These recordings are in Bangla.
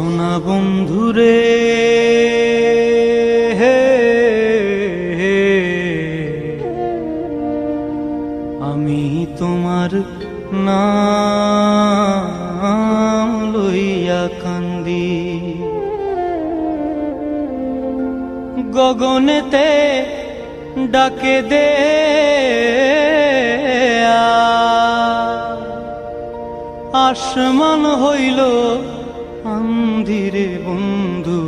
শোনা বন্ধুরে আমি তোমার নাম লইয়া কান্দি। গগনেতে ডাকে দে আসমান হইল আন্ধিরে বন্ধু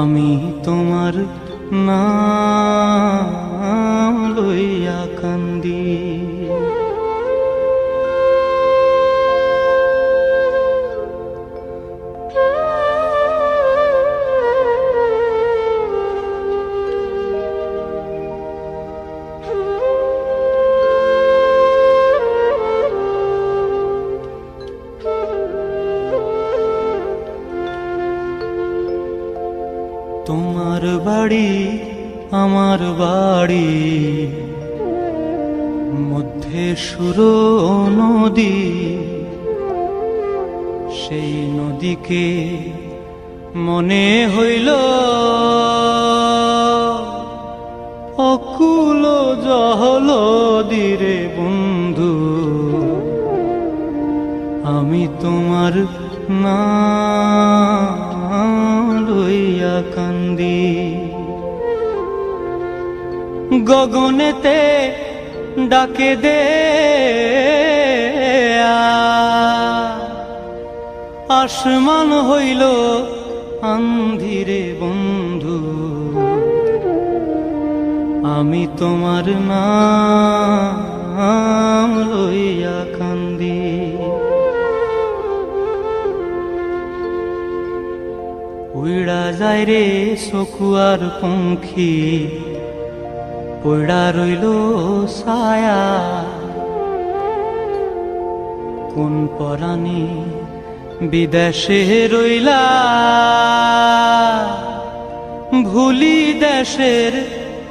আমি তোমার না লইয়া কান্দি। তোমার বাড়ি, আমার বাড়ি। মধ্যে সুর নদী, সেই নদীকে মনে হইল অকুল জহল দিরে বন্ধু। আমি তোমার নাম গগনেতে ডাকে দে আসমান হইল আন্ধিরে বন্ধু। আমি তোমার নাম লইয়া কান্দি। উইড়া যায় রে সকুয়ার পঙ্খী। পড়া রইল ছায়া। কোন পরাণী বিদেশে রইলা? ভুলি দেশের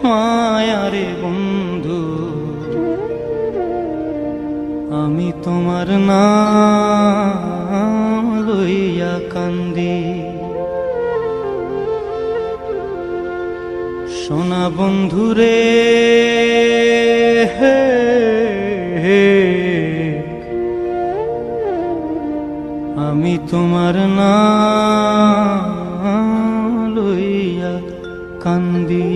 মায়ারে বন্ধু আমি তোমার নাম সোনা বন্ধুরে আমি তোমার না লইয়া কান্দি।